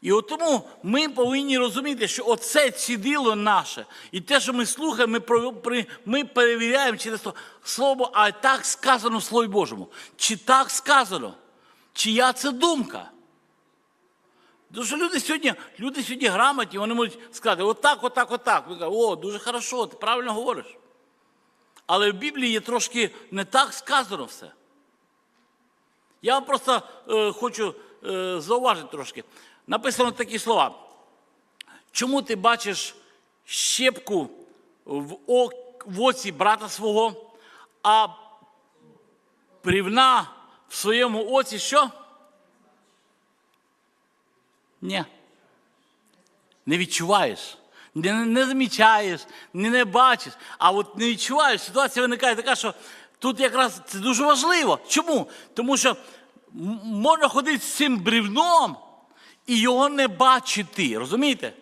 І от тому ми повинні розуміти, що оце цідило наше, і те, що ми слухаємо, ми, ми перевіряємо через слово, а так сказано в Слові Божому. Чи так сказано? Чия це думка? Тому що люди сьогодні, люди сьогодні грамотні, вони можуть сказати, отак, отак, отак. Ви кажете, о, дуже хорошо, ти правильно говориш. Але в Біблії є трошки не так сказано все. Я вам просто е, хочу зауважити трошки. Написано такі слова. Чому ти бачиш щепку в, ок- в оці брата свого, а брівна в своєму оці що? Ні. Не відчуваєш. Не, не замічаєш, не, не бачиш, а от не відчуваєш. Ситуація виникає така, що тут якраз це дуже важливо. Чому? Тому що можна ходити з цим брівном і його не бачити. Розумієте?